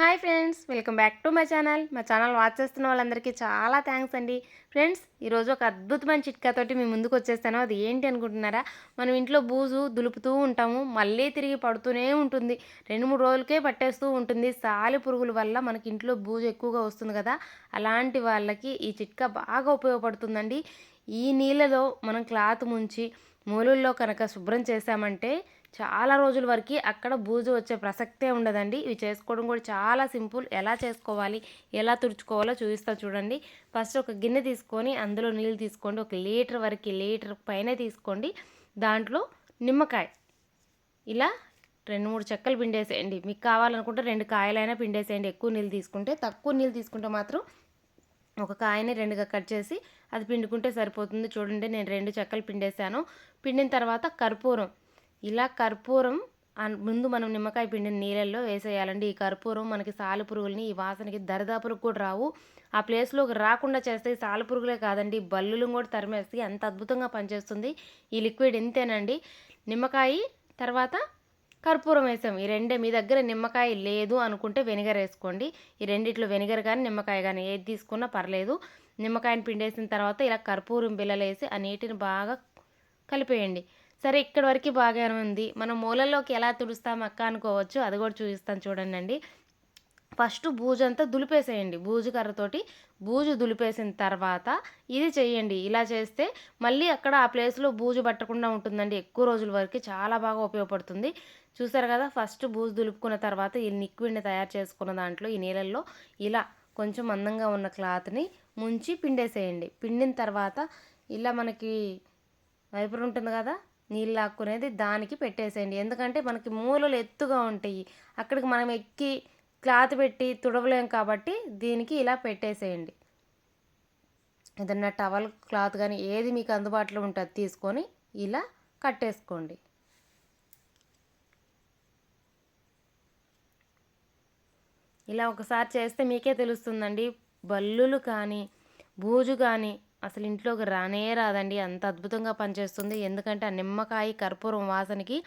Hi friends welcome back to my channel. మా channel watch చేస్తున్న వాళ్ళందరికీ చాలా థ్యాంక్స్ అండి. ఫ్రెండ్స్ ఈరోజు ఒక అద్భుతమైన చిట్కాతోటి మీ ముందుకు వచ్చేస్తాను. అది ఏంటి అనుకుంటున్నారా? మనం ఇంట్లో బూజు దులుపుతూ ఉంటాము మళ్ళీ తిరిగి పడుతూనే ఉంటుంది. రెండు మూడు రోజులకే పట్టేస్తూ ఉంటుంది. సాలి పురుగుల వల్ల మనకి ఇంట్లో బూజు ఎక్కువగా వస్తుంది కదా అలాంటి వాళ్ళకి ఈ చిట్కా బాగా ఉపయోగపడుతుందండి. ఈ నీళ్ళలో మనం క్లాత్ ముంచి మూలల్లో కనుక శుభ్రం చేశామంటే చాలా రోజుల వరకు అక్కడ బూజు వచ్చే ప్రసక్తే ఉండదండి. ఇవి చేసుకోవడం కూడా చాలా సింపుల్. ఎలా చేసుకోవాలి ఎలా తుడుచుకోవాలో చూపిస్తా చూడండి. ఫస్ట్ ఒక గిన్నె తీసుకొని అందులో నీళ్ళు తీసుకోండి. ఒక లీటర్ వరకు లీటర్ పైన తీసుకోండి. దాంట్లో నిమ్మకాయ. ఇలా రెండు మూడు చెక్కలు పిండేసేయండి. మీకు కావాలనుకుంటే రెండు కాయలైనా పిండేసేయండి. ఎక్కువ నీళ్ళు తీసుకుంటే తక్కువ నీళ్ళు తీసుకుంటే మాత్రం ఒక కాయని రెండుగా కట్ చేసి అది పిండుకుంటే సరిపోతుంది. చూడండి నేను రెండు చెక్కలు పిండేశాను. పిండిన తర్వాత కర్పూరం. ఇలా కర్పూరం ముందు మనం నిమ్మకాయ పిండిని నీళ్ళల్లో వేసేయాలండి. ఈ కర్పూరం మనకి సాలు పురుగుల్ని ఈ వాసనకి దరిదాపులకు కూడా రావు. ఆ ప్లేస్లోకి రాకుండా చేస్తే సాలు పురుగులే కాదండి. బల్లులు కూడా తరిమేస్తే అంత అద్భుతంగా పనిచేస్తుంది. ఈ లిక్విడ్ ఇంతేనండి. నిమ్మకాయ తర్వాత కర్పూరం వేసాం. ఈ రెండే మీ దగ్గర నిమ్మకాయ లేదు అనుకుంటే వెనిగర్ వేసుకోండి. ఈ రెండిట్లో వెనిగర్ కానీ నిమ్మకాయ కానీ ఏది తీసుకున్నా పర్లేదు. నిమ్మకాయని పిండేసిన తర్వాత ఇలా కర్పూరం బిల్లలు వేసి ఆ నీటిని బాగా కలిపేయండి. సరే ఇక్కడి వరకు బాగానే ఉంది. మనం మూలల్లోకి ఎలా తుడుస్తాం అక్క అనుకోవచ్చు. అది కూడా చూపిస్తాను చూడండి అండి ఫస్ట్ బూజు అంతా దులిపేసేయండి. బూజు కర్రతోటి బూజు దులిపేసిన తర్వాత ఇది చేయండి. ఇలా చేస్తే మళ్ళీ అక్కడ ఆ ప్లేస్లో బూజు పట్టకుండా ఉంటుందండి. ఎక్కువ రోజుల వరకు చాలా బాగా ఉపయోగపడుతుంది. చూసారు కదా ఫస్ట్ బూజు దులుపుకున్న తర్వాత ఈ లిక్విడ్ని తయారు చేసుకున్న దాంట్లో ఈ నీళ్ళల్లో ఇలా కొంచెం అందంగా ఉన్న క్లాత్ని ముంచి పిండేసేయండి. పిండిన తర్వాత ఇలా మనకి వైపర్ ఉంటుంది కదా నీళ్ళు లాక్కునేది దానికి పెట్టేసేయండి. ఎందుకంటే మనకి మూలలు ఎత్తుగా ఉంటాయి. అక్కడికి మనం ఎక్కి క్లాత్ పెట్టి తుడవలేం కాబట్టి దీనికి ఇలా పెట్టేసేయండి. ఏదన్నా టవల్ క్లాత్ కానీ ఏది మీకు అందుబాటులో ఉంటుంది తీసుకొని ఇలా కట్టేసుకోండి. ఇలా ఒకసారి చేస్తే మీకే తెలుస్తుందండి. బల్లులు కానీ బూజు కానీ అసలు ఇంట్లోకి రానే రాదండి. అంత అద్భుతంగా పనిచేస్తుంది. ఎందుకంటే ఆ నిమ్మకాయ కర్పూరం వాసనకి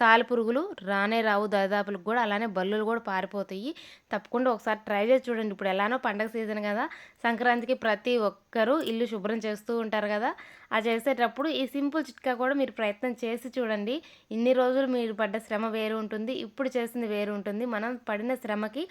సాలెపురుగులు రానే రావు. దరిదాపులకు కూడా అలానే బల్లులు కూడా పారిపోతాయి. తప్పకుండా ఒకసారి ట్రై చేసి చూడండి. ఇప్పుడు ఎలానో పండగ సీజన్ కదా. సంక్రాంతికి ప్రతి ఒక్కరూ ఇల్లు శుభ్రం చేస్తూ ఉంటారు కదా. ఆ చేసేటప్పుడు ఈ సింపుల్ చిట్కా కూడా మీరు ప్రయత్నం చేసి చూడండి. ఇన్ని రోజులు మీరు పడ్డ శ్రమ వేరు ఉంటుంది. ఇప్పుడు చేసింది వేరు ఉంటుంది. మనం పడిన శ్రమకి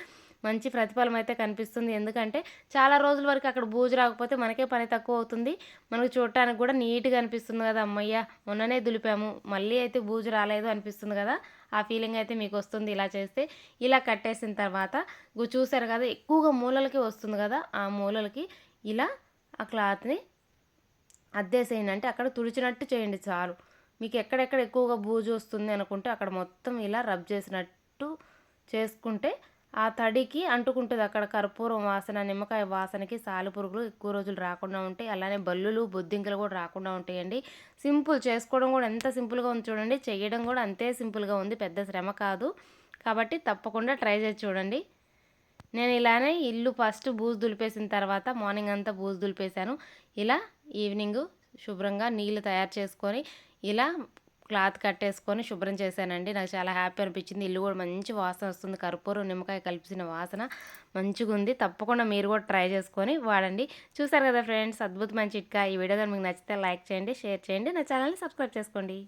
మంచి ప్రతిఫలం అయితే కనిపిస్తుంది. ఎందుకంటే చాలా రోజుల వరకు అక్కడ బూజు రాకపోతే మనకే పని తక్కువ అవుతుంది. మనకు చూడటానికి కూడా నీట్గా అనిపిస్తుంది కదా అమ్మయ్య. మొన్ననే దులిపాము. మళ్ళీ అయితే బూజు రాలేదు అనిపిస్తుంది కదా. ఆ ఫీలింగ్ అయితే మీకు వస్తుంది ఇలా చేస్తే. ఇలా కట్టేసిన తర్వాత చూసారు కదా ఎక్కువగా మూలలకి వస్తుంది కదా ఆ మూలలకి. ఇలా ఆ క్లాత్ని అద్దేసేయండి. అంటే అక్కడ తుడిచినట్టు చేయండి చాలు. మీకు ఎక్కడెక్కడ ఎక్కువగా బూజు వస్తుంది అనుకుంటే అక్కడ మొత్తం ఇలా రబ్ చేసినట్టు చేసుకుంటే ఆ తడికి అంటుకుంటుంది అక్కడ కర్పూరం వాసన నిమ్మకాయ వాసనకి సాలిపురుగులు ఎక్కువ రోజులు రాకుండా ఉంటాయి. అలానే బల్లులు బొద్దింకలు కూడా రాకుండా ఉంటాయండి. సింపుల్ చేసుకోవడం కూడా ఎంత సింపుల్గా ఉంది చూడండి. చేయడం కూడా అంతే సింపుల్గా ఉంది. పెద్ద శ్రమ కాదు. కాబట్టి తప్పకుండా ట్రై చేసి చూడండి. నేను ఇలానే ఇల్లు ఫస్ట్ బూజు దులిపేసిన తర్వాత మార్నింగ్ అంతా బూజు దులిపేశాను. ఇలా ఈవినింగ్ శుభ్రంగా నీళ్ళు తయారు చేసుకొని ఇలా క్లాత్ కట్టేసుకొని శుభ్రం చేశానండి. నాకు చాలా హ్యాపీ అనిపించింది. ఇల్లు కూడా మంచి వాసన వస్తుంది. కర్పూరం నిమ్మకాయ కలిపిన వాసన మంచిగా ఉంది. తప్పకుండా మీరు కూడా ట్రై చేసుకొని వాడండి. చూసారు కదా ఫ్రెండ్స్ అద్భుతమైన చిట్కా. ఈ వీడియో మీకు నచ్చితే లైక్ చేయండి షేర్ చేయండి. నా ఛానల్ని సబ్స్క్రైబ్ చేసుకోండి.